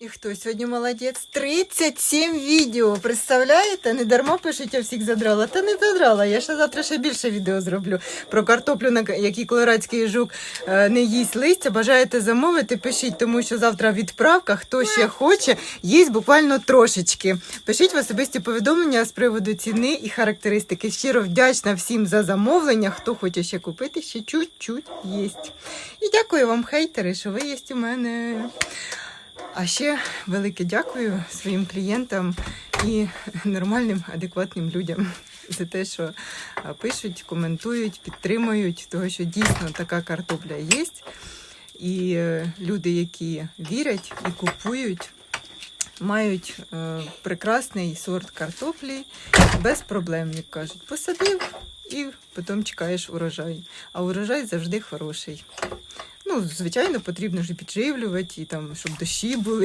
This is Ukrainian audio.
І хто сьогодні молодець? 37 відео. Представляєте? Не дарма пишуть, я всіх задрала. Та не задрала. Я ще завтра ще більше відео зроблю про картоплю, на якій колорадський жук е, не їсть листя. Бажаєте замовити? Пишіть, тому що завтра відправка. Хто ще хоче, їсть буквально трошечки. Пишіть в особисті повідомлення з приводу ціни і характеристики. Щиро вдячна всім за замовлення. Хто хоче ще купити, ще чуть-чуть єсть. І дякую вам, хейтери, що ви є у мене. А ще велике дякую своїм клієнтам і нормальним, адекватним людям за те, що пишуть, коментують, підтримують, того, що дійсно така картопля є. І е, люди, які вірять і купують, мають е, прекрасний сорт картоплі без проблем, як кажуть. Посадив і потім чекаєш урожай. А урожай завжди хороший. Ну, звичайно, потрібно ж підживлювати, і там, щоб дощі були.